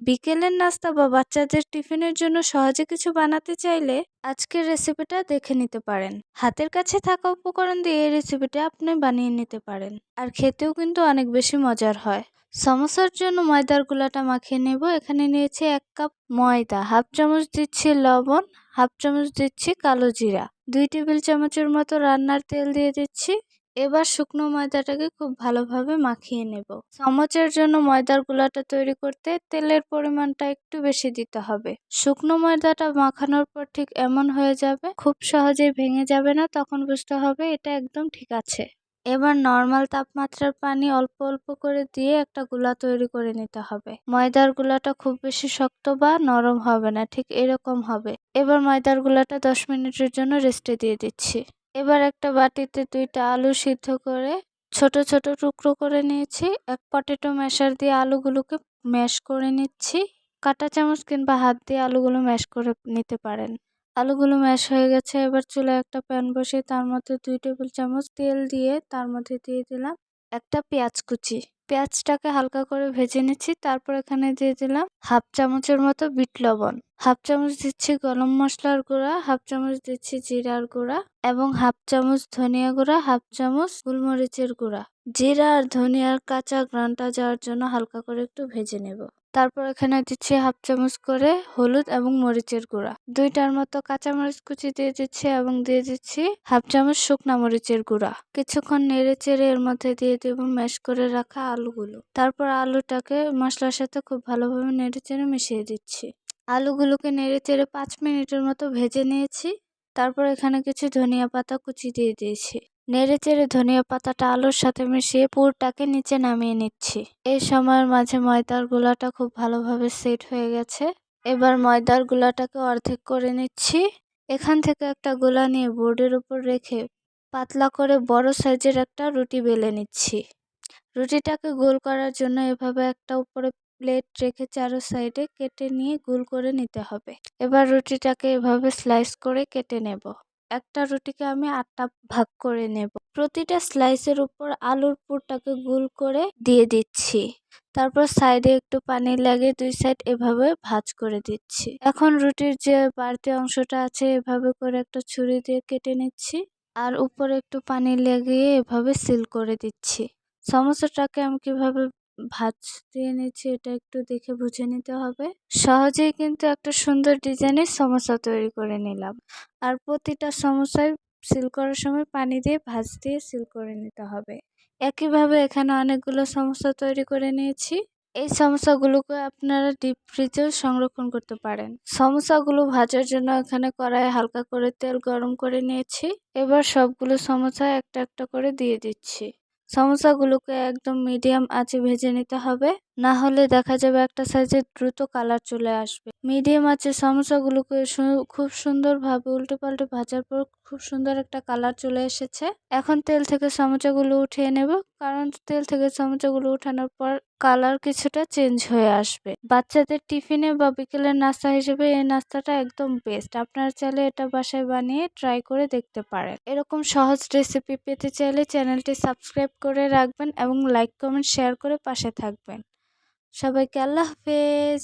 বিকেলের নাস্তা বা বাচ্চাদের টিফিনের জন্য সহজে কিছু বানাতে চাইলে আজকের রেসিপিটা দেখে নিতে পারেন। হাতের কাছে থাকা উপকরণ দিয়ে এই রেসিপিটা আপনি বানিয়ে নিতে পারেন। আর খেতেও কিন্তু অনেক বেশি মজার হয়। সমোসার জন্য ময়দার গুলাটা মাখিয়ে নেব। এখানে নিয়েছি এক কাপ ময়দা, হাফ চামচ দিচ্ছি লবণ, হাফ চামচ দিচ্ছি কালো জিরা। দুই টেবিল চামচের মতো রান্নার তেল দিয়ে দিচ্ছি। এবার শুকনো ময়দাটাকে খুব ভালোভাবে মাখিয়ে নেব। চামচের জন্য ময়দার গুলাটা তৈরি করতে তেলের পরিমাণটা একটু বেশি দিতে হবে। শুকনো ময়দাটা মাখানোর পর ঠিক এমন হয়ে যাবে, খুব সহজেই ভেঙে যাবে না, তখন বুঝতে হবে এটা একদম ঠিক আছে। এবার নর্মাল তাপমাত্রার পানি অল্প অল্প করে দিয়ে একটা গুলা তৈরি করে নিতে হবে। ময়দার গুলাটা খুব বেশি শক্ত বা নরম হবে না, ঠিক এরকম হবে। এবার ময়দার গুলাটা দশ মিনিটের জন্য রেস্টে দিয়ে দিচ্ছি। এবার একটা বাটিতে দুইটা আলু সিদ্ধ করে ছোট ছোট টুকরো করে নিয়েছি। এক পটেটো ম্যাশার দিয়ে আলুগুলোকে ম্যাশ করে নিচ্ছি। কাঁটা চামচ কিংবা হাত দিয়ে আলুগুলো ম্যাশ করে নিতে পারেন। আলুগুলো ম্যাশ হয়ে গেছে। এবার চুলে একটা প্যান বসিয়ে তার মধ্যে দুই টেবিল চামচ তেল দিয়ে তার মধ্যে দিয়ে দিলাম একটা পেঁয়াজ কুচি। পেঁয়াজটাকে হালকা করে ভেজে নিচ্ছি। তারপর এখানে দিয়ে দিলাম হাফ চামচের মতো বিট লবণ। হাফ চামচ দিচ্ছি গরম মশলার গুঁড়া, হাফ চামচ দিচ্ছি জিরার গুঁড়া এবং হাফ চামচ ধনিয়া গুঁড়া, হাফ চামচ গোলমরিচের গুঁড়া। জিরা আর ধনিয়ার কাঁচা গ্রানটা যাওয়ার জন্য হালকা করে একটু ভেজে নেব। তারপর এখানে দিচ্ছি হাফ চামচ করে হলুদ এবং মরিচের গুঁড়া। দুইটার মতো কাঁচা মরিচ কুচি দিয়ে দিচ্ছি এবং দিয়ে দিচ্ছি হাফ চামচ শুকনা মরিচের গুঁড়া। কিছুক্ষণ নেড়ে চেড়ে এর মধ্যে দিয়ে দেব ম্যাশ করে রাখা আলুগুলো। তারপর আলুটাকে মশলার সাথে খুব ভালোভাবে নেড়ে চেড়ে মিশিয়ে দিচ্ছি। আলুগুলোকে নেড়ে চেড়ে পাঁচ মিনিটের মতো ভেজে নিয়েছি। তারপর এখানে কিছু ধনিয়া পাতা কুচি দিয়ে দিয়েছি। নেড়ে চেড়ে ধনিয়া পাতাটা আলুর সাথে মিশিয়ে পুরটাকে নিচে নামিয়ে নিচ্ছি। এই সময়ের মাঝে ময়দার গুলাটা খুব ভালোভাবে সেট হয়ে গেছে। এবার ময়দার গুলাটাকে অর্ধেক করে নিচ্ছি। এখান থেকে একটা গোলা নিয়ে বোর্ডের উপর রেখে পাতলা করে বড় সাইজের একটা রুটি বেলে নিচ্ছি। রুটিটাকে গোল করার জন্য এভাবে একটা উপরে প্লেট রেখে চারো সাইডে কেটে নিয়ে গোল করে নিতে হবে। এবার রুটিটাকে এভাবে স্লাইস করে কেটে নেব। একটা রুটিকে আমি আটটা ভাগ করে নেব। প্রতিটা স্লাইসের উপর আলুর পুরটাকে গোল করে দিয়ে দিচ্ছি। তারপর সাইডে একটু পানি লাগিয়ে দুই সাইড এভাবে ভাজ করে দিচ্ছি। এখন রুটির যে বাড়তি অংশটা আছে, এভাবে করে একটা ছুরি দিয়ে কেটে নিচ্ছি আর উপরে একটু পানি লাগিয়ে এভাবে সিল করে দিচ্ছি। সমস্যাটাকে আমি কীভাবে ভাজ দিয়ে নিচ্ছি এটা একটু দেখে বুঝে নিতে হবে। সহজেই কিন্তু একটা সুন্দর ডিজাইনের সমস্যা তৈরি করে নিলাম। আর প্রতিটা সমস্যায় সিল করার সময় পানি দিয়ে ভাজ দিয়ে সিল করে নিতে হবে। একইভাবে এখানে অনেকগুলো সমস্যা তৈরি করে নিয়েছি। এই সমস্যাগুলোকে আপনারা ডিপ ফ্রিজেও সংরক্ষণ করতে পারেন। সমস্যাগুলো ভাজার জন্য এখানে কড়াইয়ে হালকা করে তেল গরম করে নিয়েছি। এবার সবগুলো সমস্যা একটা একটা করে দিয়ে দিচ্ছি। সমোসাগুলোকে একদম মিডিয়াম আঁচে ভেজে নিতে হবে। না হলে দেখা যাবে একটা সাইজে দ্রুত কালার চলে আসবে। মিডিয়াম আছে সমোসাগুলোকে খুব সুন্দরভাবে উল্টো পাল্টে ভাজার পর খুব সুন্দর একটা কালার চলে এসেছে। এখন তেল থেকে সমোচাগুলো উঠিয়ে নেব, কারণ তেল থেকে সমোচাগুলো উঠানোর পর কালার কিছুটা চেঞ্জ হয়ে আসবে। বাচ্চাদের টিফিনে বা বিকেলের নাস্তা হিসেবে এই নাস্তাটা একদম বেস্ট আপনারা চাইলে এটা বাসায় বানিয়ে ট্রাই করে দেখতে পারেন। এরকম সহজ রেসিপি পেতে চাইলে চ্যানেলটি সাবস্ক্রাইব করে রাখবেন এবং লাইক কমেন্ট শেয়ার করে পাশে থাকবেন। সবাইকে আল্লাহ হাফেজ।